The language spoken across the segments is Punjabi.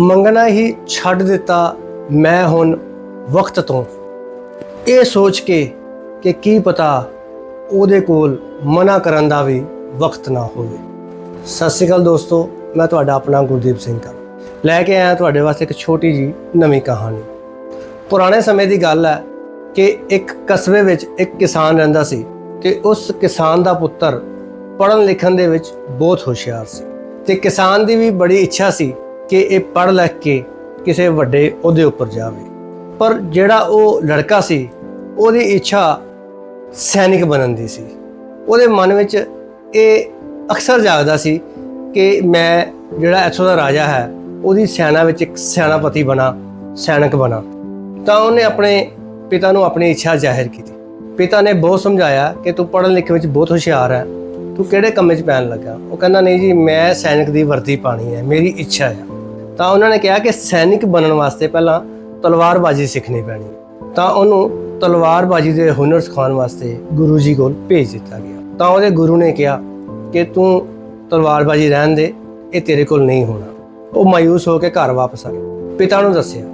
ਮੰਗਣਾ ਹੀ ਛੱਡ ਦਿੱਤਾ ਮੈਂ ਹੁਣ ਵਕਤ ਤੋਂ। ਇਹ ਸੋਚ ਕੇ ਕਿ ਕੀ ਪਤਾ ਉਹਦੇ ਕੋਲ ਮਨਾ ਕਰਨ ਦਾ ਵੀ ਵਕਤ ਨਾ ਹੋਵੇ। ਸਤਿ ਸ਼੍ਰੀ ਅਕਾਲ ਦੋਸਤੋ, ਮੈਂ ਤੁਹਾਡਾ ਆਪਣਾ ਗੁਰਦੀਪ ਸਿੰਘ ਕਰ ਲੈ ਕੇ ਆਇਆ ਤੁਹਾਡੇ ਵਾਸਤੇ ਇੱਕ ਛੋਟੀ ਜੀ ਨਵੀਂ ਕਹਾਣੀ। ਪੁਰਾਣੇ ਸਮੇਂ ਦੀ ਗੱਲ ਹੈ ਕਿ ਇੱਕ ਕਸਬੇ ਵਿੱਚ ਇੱਕ ਕਿਸਾਨ ਰਹਿੰਦਾ ਸੀ ਤੇ ਉਸ ਕਿਸਾਨ ਦਾ ਪੁੱਤਰ ਪੜ੍ਹਨ ਲਿਖਣ ਦੇ ਵਿੱਚ ਬਹੁਤ ਹੁਸ਼ਿਆਰ ਸੀ। ਤੇ ਕਿਸਾਨ ਦੀ ਵੀ ਬੜੀ ਇੱਛਾ ਸੀ ਕਿ ਇਹ ਪੜ੍ਹ ਲਿਖ ਕੇ ਕਿਸੇ ਵੱਡੇ ਅਹੁਦੇ ਉੱਪਰ ਜਾਵੇ। ਪਰ ਜਿਹੜਾ ਉਹ ਲੜਕਾ ਸੀ, ਉਹਦੀ ਇੱਛਾ ਸੈਨਿਕ ਬਣਨ ਦੀ ਸੀ। ਉਹਦੇ ਮਨ ਵਿੱਚ ਇਹ ਅਕਸਰ ਜਾਗਦਾ ਸੀ ਕਿ ਮੈਂ ਜਿਹੜਾ ਇੱਥੋਂ ਦਾ ਰਾਜਾ ਹੈ, ਉਹਦੀ ਸੈਨਾ ਵਿੱਚ ਇੱਕ ਸੈਨਾਪਤੀ ਬਣਾ, ਸੈਨਿਕ ਬਣਾ। ਤਾਂ ਉਹਨੇ ਆਪਣੇ ਪਿਤਾ ਨੂੰ ਆਪਣੀ ਇੱਛਾ ਜ਼ਾਹਿਰ ਕੀਤੀ। ਪਿਤਾ ਨੇ ਬਹੁਤ ਸਮਝਾਇਆ ਕਿ ਤੂੰ ਪੜ੍ਹਨ ਲਿਖਣ ਵਿੱਚ ਬਹੁਤ ਹੁਸ਼ਿਆਰ ਹੈ। ਤੂੰ ਕਿਹੜੇ ਕੰਮ 'ਚ ਪੈਣ ਲੱਗਾ? ਉਹ ਕਹਿੰਦਾ, ਨਹੀਂ ਜੀ, ਮੈਂ ਸੈਨਿਕ ਦੀ ਵਰਦੀ ਪਾਣੀ ਹੈ, ਮੇਰੀ ਇੱਛਾ ਹੈ ਤਾਂ ਉਹਨਾਂ ਨੇ ਕਿਹਾ ਕਿ ਸੈਨਿਕ ਬਣਨ ਵਾਸਤੇ ਪਹਿਲਾਂ ਤਲਵਾਰਬਾਜ਼ੀ ਸਿੱਖਣੀ ਪੈਣੀ। ਤਾਂ ਉਹਨੂੰ ਤਲਵਾਰਬਾਜ਼ੀ ਦੇ ਹੁਨਰ ਸਿਖਾਉਣ ਵਾਸਤੇ ਗੁਰੂ ਜੀ ਕੋਲ ਭੇਜ ਦਿੱਤਾ ਗਿਆ। ਤਾਂ ਉਹਦੇ ਗੁਰੂ ਨੇ ਕਿਹਾ ਕਿ ਤੂੰ ਤਲਵਾਰਬਾਜ਼ੀ ਰਹਿਣ ਦੇ, ਇਹ ਤੇਰੇ ਕੋਲ ਨਹੀਂ ਹੋਣਾ। ਉਹ ਮਾਇੂਸ ਹੋ ਕੇ ਘਰ ਵਾਪਸ ਆ ਗਿਆ। ਪਿਤਾ ਨੂੰ ਦੱਸਿਆ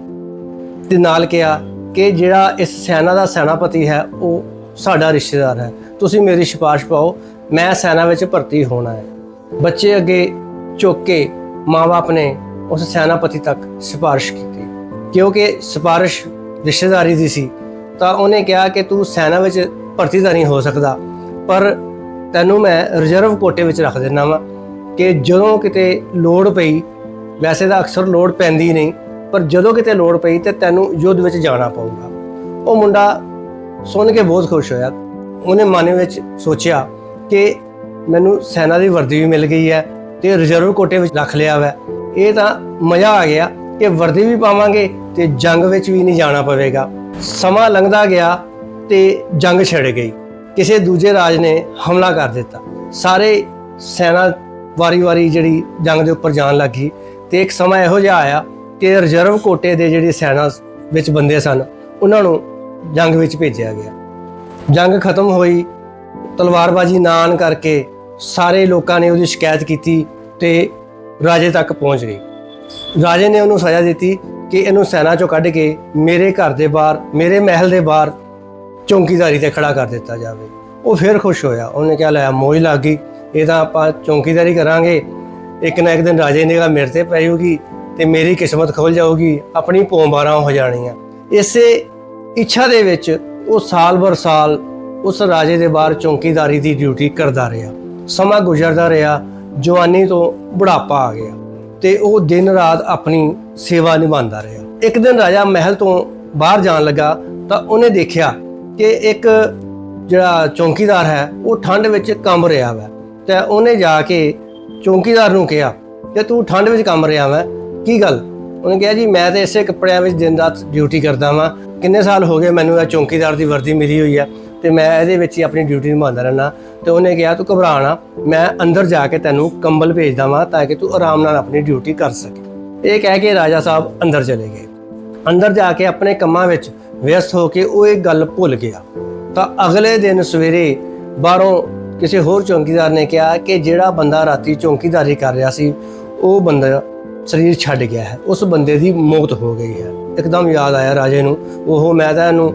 ਤੇ ਨਾਲ ਕਿਹਾ ਕਿ ਜਿਹੜਾ ਇਸ ਸੈਨਾ ਦਾ ਸੈਨਾਪਤੀ ਹੈ, ਉਹ ਸਾਡਾ ਰਿਸ਼ਤੇਦਾਰ ਹੈ। ਤੁਸੀਂ ਮੇਰੀ ਸਿਫਾਰਿਸ਼ ਪਾਓ, ਮੈਂ ਸੈਨਾ ਵਿੱਚ ਭਰਤੀ ਹੋਣਾ ਹੈ। ਬੱਚੇ ਅੱਗੇ ਝੁੱਕ ਕੇ ਮਾਂ-ਬਾਪ ਨੇ ਉਸ ਸੈਨਾਪਤੀ ਤੱਕ ਸਿਫਾਰਿਸ਼ ਕੀਤੀ। ਕਿਉਂਕਿ ਸਿਫਾਰਿਸ਼ ਰਿਸ਼ਤੇਦਾਰੀ ਦੀ ਸੀ, ਤਾਂ ਉਹਨੇ ਕਿਹਾ ਕਿ ਤੂੰ ਸੈਨਾ ਵਿੱਚ ਭਰਤੀ ਤਾਂ ਨਹੀਂ ਹੋ ਸਕਦਾ, ਪਰ ਤੈਨੂੰ ਮੈਂ ਰਿਜ਼ਰਵ ਕੋਟੇ ਵਿੱਚ ਰੱਖ ਦਿੰਦਾ ਵਾਂ ਕਿ ਜਦੋਂ ਕਿਤੇ ਲੋੜ ਪਈ, ਵੈਸੇ ਤਾਂ ਅਕਸਰ ਲੋੜ ਪੈਂਦੀ ਨਹੀਂ, ਪਰ ਜਦੋਂ ਕਿਤੇ ਲੋੜ ਪਈ ਤੇ ਤੈਨੂੰ ਯੁੱਧ ਵਿੱਚ ਜਾਣਾ ਪਊਗਾ। ਉਹ ਮੁੰਡਾ ਸੁਣ ਕੇ ਬਹੁਤ ਖੁਸ਼ ਹੋਇਆ। ਉਹਨੇ ਮਨ ਵਿੱਚ ਸੋਚਿਆ ਕਿ ਮੈਨੂੰ ਸੈਨਾ ਦੀ ਵਰਦੀ ਵੀ ਮਿਲ ਗਈ ਹੈ ਤੇ ਰਿਜ਼ਰਵ ਕੋਟੇ ਵਿੱਚ ਰੱਖ ਲਿਆ ਵੈ। ਇਹ ਤਾਂ ਮਜ਼ਾ ਆ ਗਿਆ। ਕਿ ਵਰਦੀ ਵੀ ਪਾਵਾਂਗੇ ਤੇ ਜੰਗ ਵਿੱਚ ਵੀ ਨਹੀਂ ਜਾਣਾ ਪਵੇਗਾ। ਸਮਾਂ ਲੰਘਦਾ ਗਿਆ ਤੇ ਜੰਗ ਛਿੜ ਗਈ। ਕਿਸੇ ਦੂਜੇ ਰਾਜ ਨੇ ਹਮਲਾ ਕਰ ਦਿੱਤਾ। ਸਾਰੇ ਸੈਨਾ ਵਾਰੀ-ਵਾਰੀ ਜਿਹੜੀ ਜੰਗ ਦੇ ਉੱਪਰ ਜਾਣ ਲੱਗੀ ਤੇ ਇੱਕ ਸਮਾਂ ਇਹੋ ਜਿਹਾ ਆਇਆ ਕਿ ਰਿਜ਼ਰਵ ਕੋਟੇ ਦੇ ਜਿਹੜੇ ਸੈਨਾ ਵਿੱਚ ਬੰਦੇ ਸਨ, ਉਹਨਾਂ ਨੂੰ ਜੰਗ ਵਿੱਚ ਭੇਜਿਆ ਗਿਆ। ਜੰਗ ਖਤਮ ਹੋਈ, ਤਲਵਾਰਬਾਜ਼ੀ ਨਾ ਆਉਣ ਕਰਕੇ ਸਾਰੇ ਲੋਕਾਂ ਨੇ ਉਹਦੀ ਸ਼ਿਕਾਇਤ ਕੀਤੀ ਤੇ ਰਾਜੇ ਤੱਕ ਪਹੁੰਚ ਗਈ। ਰਾਜੇ ਨੇ ਉਹਨੂੰ ਸਜ਼ਾ ਦਿੱਤੀ ਕਿ ਇਹਨੂੰ ਸੈਨਾ ਚੋਂ ਕੱਢ ਕੇ ਮੇਰੇ ਘਰ ਦੇ ਬਾਹਰ, ਮੇਰੇ ਮਹਿਲ ਦੇ ਬਾਹਰ ਚੌਂਕੀਦਾਰੀ ਤੇ ਖੜਾ ਕਰ ਦਿੱਤਾ ਜਾਵੇ। ਉਹ ਫਿਰ ਖੁਸ਼ ਹੋਇਆ। ਉਹਨੇ ਕਿਹਾ, ਲੈ ਮੋਜ ਲੱਗ ਗਈ। ਇਹ ਤਾਂ ਆਪਾਂ ਚੌਂਕੀਦਾਰੀ ਕਰਾਂਗੇ। ਇੱਕ ਨਾ ਇੱਕ ਦਿਨ ਰਾਜੇ ਨੇ ਕਿਹਾ ਮੇਰੇ ਤੇ ਪੈ ਪਏਗੀ ਤੇ ਮੇਰੀ ਕਿਸਮਤ ਖੁੱਲ ਜਾਊਗੀ। ਆਪਣੀ ਪੌਂਬਾਰਾਂ ਹੋ ਜਾਣੀਆਂ। ਇਸੇ ਇੱਛਾ ਦੇ ਵਿੱਚ ਉਹ ਸਾਲ ਬਰ ਸਾਲ ਉਸ ਰਾਜੇ ਦੇ ਬਾਹਰ ਚੌਂਕੀਦਾਰੀ ਦੀ ਡਿਊਟੀ ਕਰਦਾ ਰਿਹਾ। ਸਮਾਂ ਗੁਜ਼ਰਦਾ ਰਿਹਾ। ਜਵਾਨੀ ਤੋਂ ਬੁਢਾਪਾ ਆ ਗਿਆ ਤੇ ਉਹ ਦਿਨ ਰਾਤ ਆਪਣੀ ਸੇਵਾ ਨਿਭਾਉਂਦਾ ਰਿਹਾ। ਇੱਕ ਦਿਨ ਰਾਜਾ ਮਹਿਲ ਤੋਂ ਬਾਹਰ ਜਾਣ ਲੱਗਾ ਤਾਂ ਉਹਨੇ ਦੇਖਿਆ ਕਿ ਇੱਕ ਜਿਹੜਾ ਚੌਂਕੀਦਾਰ ਹੈ, ਉਹ ਠੰਡ ਵਿੱਚ ਕੰਬ ਰਿਹਾ ਵਾ। ਤੇ ਉਹਨੇ ਜਾ ਕੇ ਚੌਂਕੀਦਾਰ ਨੂੰ ਕਿਹਾ ਕਿ ਤੂੰ ਠੰਡ ਵਿੱਚ ਕੰਬ ਰਿਹਾ ਵਾ, ਕੀ ਗੱਲ? ਉਹਨੇ ਕਿਹਾ, ਜੀ, ਮੈਂ ਤਾਂ ਇਸੇ ਕੱਪੜਿਆਂ ਵਿੱਚ ਦਿਨ ਰਾਤ ਡਿਊਟੀ ਕਰਦਾ ਵਾਂ। ਕਿੰਨੇ ਸਾਲ ਹੋ ਗਏ ਮੈਨੂੰ ਇਹ ਚੌਂਕੀਦਾਰ ਦੀ ਵਰਦੀ ਮਿਲੀ ਹੋਈ ਆ। ਤੇ ਮੈਂ ਇਹਦੇ ਵਿੱਚ ਹੀ ਆਪਣੀ ਡਿਊਟੀ ਨਿਭਾਉਂਦਾ ਰਹਿਣਾ ਤੇ ਉਹਨੇ ਕਿਹਾ, ਤੂੰ ਘਬਰਾ ਮੈਂ ਅੰਦਰ ਜਾ ਕੇ ਤੈਨੂੰ ਕੰਬਲ ਭੇਜਦਾ ਵਾਂ ਤਾਂ ਕਿ ਤੂੰ ਆਰਾਮ ਨਾਲ ਆਪਣੀ ਡਿਊਟੀ ਕਰ ਸਕੇ। ਇਹ ਕਹਿ ਕੇ ਰਾਜਾ ਸਾਹਿਬ ਅੰਦਰ ਚਲੇ ਗਏ। ਅੰਦਰ ਜਾ ਕੇ ਆਪਣੇ ਕੰਮਾਂ ਵਿੱਚ ਵਿਅਸਤ ਹੋ ਕੇ ਉਹ ਇਹ ਗੱਲ ਭੁੱਲ ਗਿਆ। ਤਾਂ ਅਗਲੇ ਦਿਨ ਸਵੇਰੇ ਬਾਹਰੋਂ ਕਿਸੇ ਹੋਰ ਚੌਂਕੀਦਾਰ ਨੇ ਕਿਹਾ ਕਿ ਜਿਹੜਾ ਬੰਦਾ ਰਾਤੀ ਚੌਂਕੀਦਾਰੀ ਕਰ ਰਿਹਾ ਸੀ, ਉਹ ਬੰਦਾ ਸਰੀਰ ਛੱਡ ਗਿਆ ਹੈ। ਉਸ ਬੰਦੇ ਦੀ ਮੌਤ ਹੋ ਗਈ ਹੈ। ਇੱਕਦਮ ਯਾਦ ਆਇਆ ਰਾਜੇ ਨੂੰ ਉਹ ਮੈਂ ਤਾਂ ਇਹਨੂੰ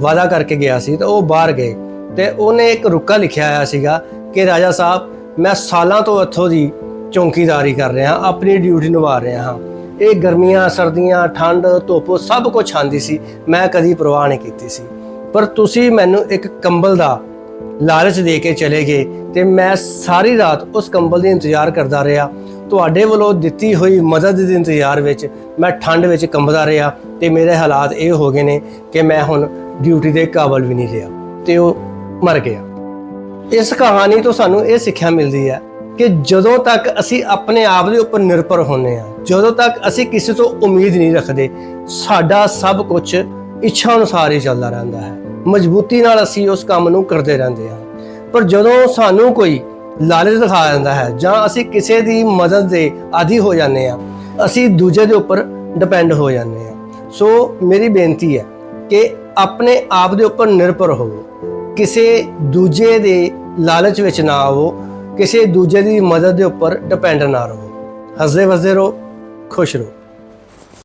ਵਾਅਦਾ ਕਰਕੇ ਗਿਆ ਸੀ ਤਾਂ ਉਹ ਬਾਹਰ ਗਏ। ਤੇ ਉਹਨੇ ਇੱਕ ਰੁੱਕਾ ਲਿਖਿਆ ਆਇਆ ਸੀਗਾ ਕਿ ਰਾਜਾ ਸਾਹਿਬ, ਮੈਂ ਸਾਲਾਂ ਤੋਂ ਇੱਥੋਂ ਦੀ ਚੌਂਕੀਦਾਰੀ ਕਰ ਰਿਹਾ, ਆਪਣੀ ਡਿਊਟੀ ਨਿਭਾ ਰਿਹਾ ਹਾਂ। ਇਹ ਗਰਮੀਆਂ, ਸਰਦੀਆਂ, ਠੰਡ, ਧੁੱਪ, ਸਭ ਕੁਝ ਆਂਦੀ ਸੀ। ਮੈਂ ਕਦੀ ਪਰਵਾਹ ਨਹੀਂ ਕੀਤੀ ਸੀ। ਪਰ ਤੁਸੀਂ ਮੈਨੂੰ ਇੱਕ ਕੰਬਲ ਦਾ ਲਾਲਚ ਦੇ ਕੇ ਚਲੇ ਗਏ ਤੇ ਮੈਂ ਸਾਰੀ ਰਾਤ ਉਸ ਕੰਬਲ ਦੀ ਇੰਤਜ਼ਾਰ ਕਰਦਾ ਰਿਹਾ। ਤੁਹਾਡੇ ਵੱਲੋਂ ਦਿੱਤੀ ਹੋਈ ਮਦਦ ਦੇ ਇੰਤਜ਼ਾਰ ਵਿੱਚ ਮੈਂ ਠੰਡ ਵਿੱਚ ਕੰਬਦਾ ਰਿਹਾ ਤੇ ਮੇਰੇ ਹਾਲਾਤ ਇਹ ਹੋ ਗਏ ਨੇ ਕਿ ਮੈਂ ਹੁਣ ਡਿਊਟੀ ਦੇ ਕਾਬਲ ਵੀ ਨਹੀਂ ਰਿਹਾ ਤੇ ਉਹ ਮਰ ਗਿਆ। ਇਸ ਕਹਾਣੀ ਤੋਂ ਸਾਨੂੰ ਇਹ ਸਿੱਖਿਆ ਮਿਲਦੀ ਹੈ ਕਿ ਜਦੋਂ ਤੱਕ ਅਸੀਂ ਆਪਣੇ ਆਪ ਦੇ ਉੱਪਰ ਨਿਰਭਰ ਹੁੰਨੇ ਆ ਜਦੋਂ ਤੱਕ ਅਸੀਂ ਕਿਸੇ ਤੋਂ ਉਮੀਦ ਨਹੀਂ ਰੱਖਦੇ, ਸਾਡਾ ਸਭ ਕੁਝ ਇੱਛਾ ਅਨੁਸਾਰ ਹੀ ਚੱਲਦਾ ਰਹਿੰਦਾ ਹੈ। ਮਜ਼ਬੂਤੀ ਨਾਲ ਅਸੀਂ ਉਸ ਕੰਮ ਨੂੰ ਕਰਦੇ ਰਹਿੰਦੇ ਹਾਂ। ਪਰ ਜਦੋਂ ਸਾਨੂੰ ਕੋਈ ਲਾਲਚ ਦਿਖਾ ਜਾਂਦਾ ਹੈ ਜਾਂ ਅਸੀਂ ਕਿਸੇ ਦੀ ਮਦਦ ਦੇ ਆਦੀ ਹੋ ਜਾਂਦੇ ਆ ਅਸੀਂ ਦੂਜੇ ਦੇ ਉੱਪਰ ਡਿਪੈਂਡ ਹੋ ਜਾਂਦੇ ਆ ਸੋ ਮੇਰੀ ਬੇਨਤੀ ਹੈ ਕਿ ਆਪਣੇ ਆਪ ਦੇ ਉੱਪਰ ਨਿਰਭਰ ਹੋਵੋ। ਕਿਸੇ ਦੂਜੇ ਦੇ ਲਾਲਚ ਵਿੱਚ ਨਾ ਆਵੋ, ਕਿਸੇ ਦੂਜੇ ਦੀ ਮਦਦ ਦੇ ਉੱਪਰ ਡਿਪੈਂਡ ਨਾ ਰਹੋ। ਹੱਸਦੇ ਵਸਦੇ ਰਹੋ, ਖੁਸ਼ ਰਹੋ।